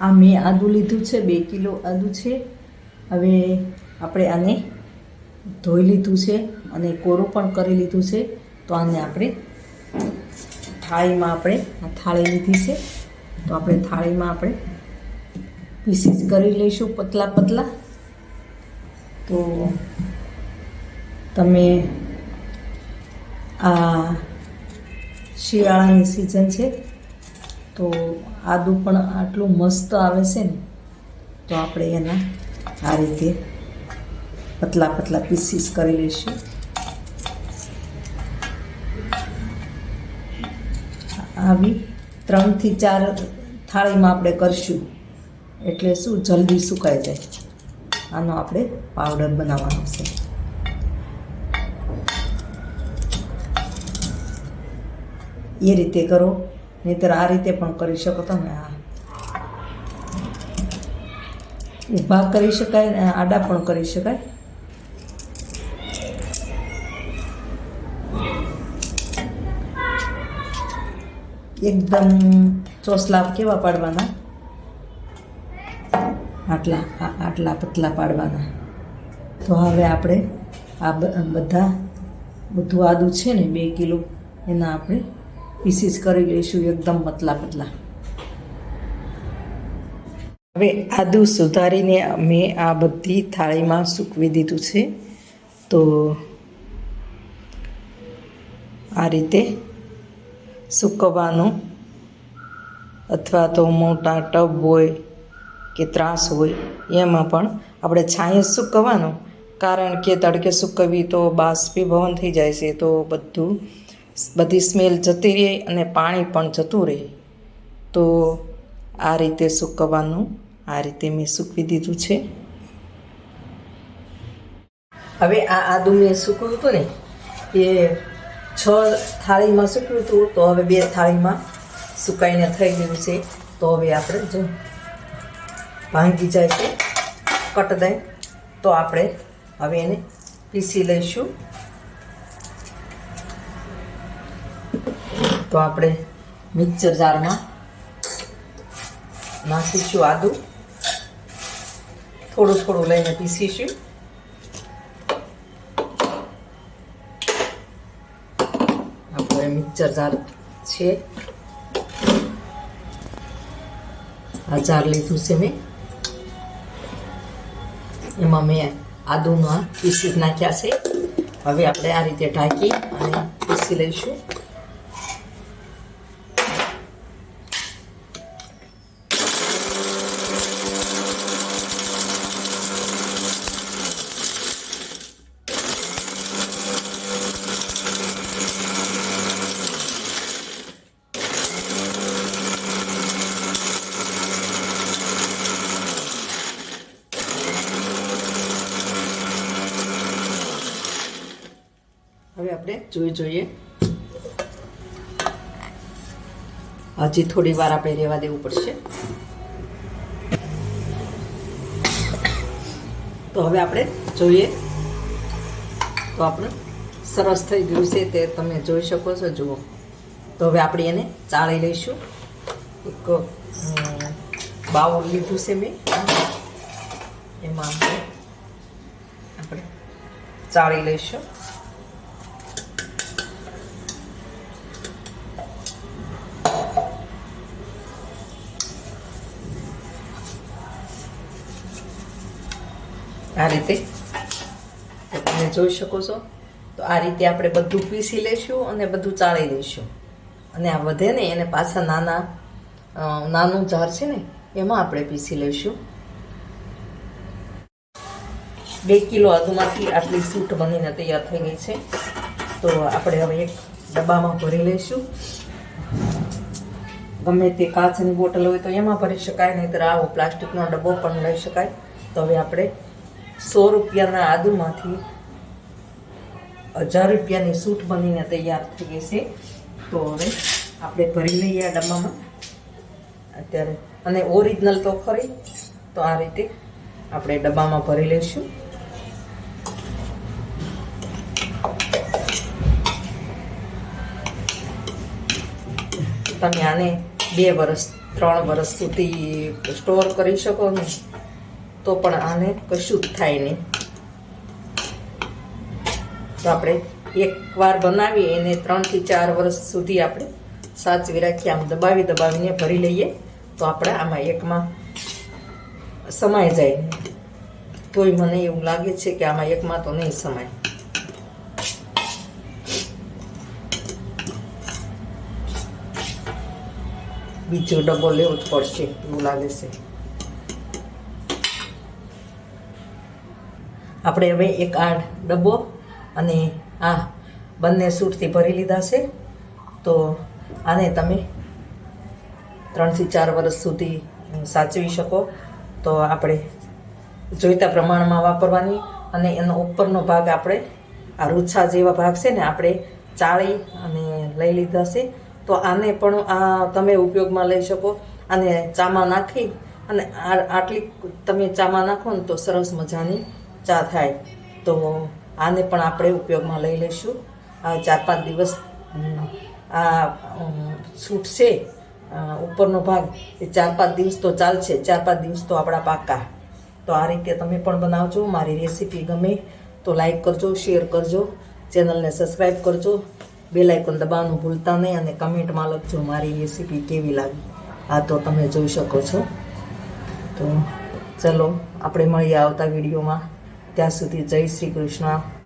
આ મેં આદું લીધું છે, બે કિલો આદું છે. હવે આપણે આને ધોઈ લીધું છે અને કોરું પણ કરી લીધું છે. તો આને આપણે થાળીમાં આપણે આ થાળી લીધી છે. તો આપણે થાળીમાં આપણે પીસીસ કરી લઈશું પતલા પતલા. તો તમે આ શિયાળાની સિઝન છે તો આદુ પણ આટલું મસ્ત આવે છે ને, તો આપણે એના આ રીતે પતલા પતલા પીસીસ કરી લઈશું. આવી ત્રણથી ચાર થાળીમાં આપણે કરશું. એટલે શું, જલ્દી સુકાઈ જાય. આનો આપણે પાવડર બનાવવાનો છે. એ રીતે કરો. નહીતર આ રીતે પણ કરી શકો તમે. આ ઊભા કરી શકાય ને આડા પણ કરી શકાય. એકદમ ચોસલા કેવા પાડવાના? આટલા આટલા પતલા પાડવાના. તો હવે આપણે આ બધા બધું આદું છે ને બે કિલો, એના આપણે પીસીસ કરી લઈશું, એકદમ પતલા પતલા હવે આદુ સુધારીને મેં આ બધી થાળીમાં સૂકવી દીધું છે. તો આ રીતે સૂકવવાનું. અથવા તો મોટા ટબ હોય કે ત્રાસ હોય, એમાં પણ આપણે છાંયે સૂકવવાનું. કારણ કે તડકે સૂકવવી તો બાષ્પીભવન થઈ જાય છે, તો બધું બધી સ્મેલ જતી રહે અને પાણી પણ જતું રહે. તો આ રીતે સૂકવવાનું, આ રીતે મેં સૂકવી દીધું છે. હવે આ આદુ મેં સૂકવ્યું હતું ને, એ છ થાળીમાં સૂકવ્યું હતું, તો હવે બે થાળીમાં સુકાઈને થઈ ગયું છે. તો હવે આપણે જો ભાંગી જાય છે, કટ દઈ, તો આપણે હવે એને પીસી લઈશું. તો આપણે મિક્સર જારમાં નાખીશું આદું. થોડું થોડું લઈને પીસીશું. આપણે મિક્સર જાર છે. આ જાર લીધું છે મેં. એમાં મેં આદુના પીસી નાખ્યા છે. હવે આપણે આ રીતે ઢાંકી અને પીસી લઈશું હવે આપણે જોઈ જોઈએ. હજી થોડી વાર આપણે રહેવા દેવું પડશે. તો હવે આપણે જોઈએ. તો આપણે સરસ થઈ ગયું છે તે તમે જોઈ શકો છો, જુઓ. તો હવે આપણે એને ચાળી લઈશું. એક બાઉલ લીધું છે મેં. એમાં આપણે ચાળી લઈશું. આ રીતે તો તમે જોઈ શકો છો. તો આ રીતે આપણે બધું પીસી લઈશું અને બધું ચાળી લઈશું. અને આ વધે ને એને પાછા નાના નાનું જાર છે ને, એમાં આપણે પીસી લઈશું. બે કિલો આદુમાંથી આટલી સૂટ બનીને તૈયાર થઈ ગઈ છે. તો આપણે હવે એક ડબ્બામાં ભરી લઈશું. ગમે તે કાચની બોટલ હોય તો એમાં ભરી શકાય, નહીંતર આવો પ્લાસ્ટિકનો ડબ્બો પણ લઈ શકાય. તો હવે આપણે સો રૂપિયાના આદુમાંથી હજાર રૂપિયાની સૂટ બનીને તૈયાર થઈ ગઈ છે. તો હવે આપણે ભરી લઈએ આ ડબ્બામાં. અત્યારે અને ઓરિજિનલ તો ખરી. તો આ રીતે આપણે ડબ્બામાં ભરી લઈશું. તમે આને બે વર્ષ ત્રણ વર્ષ સુધી સ્ટોર કરી શકો ને? તો પણ આને કશું જ થાય નહીં. તો આપણે એકવાર બનાવી એને ત્રણથી ચાર વર્ષ સુધી આપણે સાચવી રાખીએ, આમ દબાવી દબાવીને ભરી લઈએ, તો આપણે આમાં એકમાં સમાય જાય. તોય મને એવું લાગે છે કે આમાં એકમાં તો નહીં સમાય. બીજો ડબ્બો લેવો જ પડશે, એવું લાગે છે. આપણે હવે એક આ ડબ્બો અને આ બંને સૂટથી ભરી લીધા છે. તો આને તમે ત્રણથી ચાર વર્ષ સુધી સાચવી શકો. તો આપણે જોઈતા પ્રમાણમાં વાપરવાની અને એનો ઉપરનો ભાગ આપણે આ રૂછા જેવા ભાગ છે ને આપણે ચાળી અને લઈ લીધા છે. તો આને પણ આ તમે ઉપયોગમાં લઈ શકો અને ચામાં નાખી અને આટલી તમે ચામાં નાખો ને તો સરસ મજાની ચા થાય તો આને પણ આપણે ઉપયોગમાં લઈ લઈશું. આ ચાર પાંચ દિવસ આ અમ, છૂટ છે ઉપરનો ભાગ એ ચાર પાંચ દિવસ તો ચાલશે ચાર પાંચ દિવસ તો આપણા પાકા. તો આ રીતે તમે પણ બનાવજો મારી રેસીપી ગમે તો લાઈક કરજો શેર કરજો ચેનલને સબસ્ક્રાઈબ કરજો. બેલ આઇકોન દબાવવાનું ભૂલતા નહીં અને કમેન્ટમાં લખજો મારી રેસીપી કેવી લાગી. આ તો તમે જોઈ શકો છો. તો ચલો આપણે મળીએ આવતા વિડીયોમાં. ત્યાં સુધી જય શ્રી કૃષ્ણ.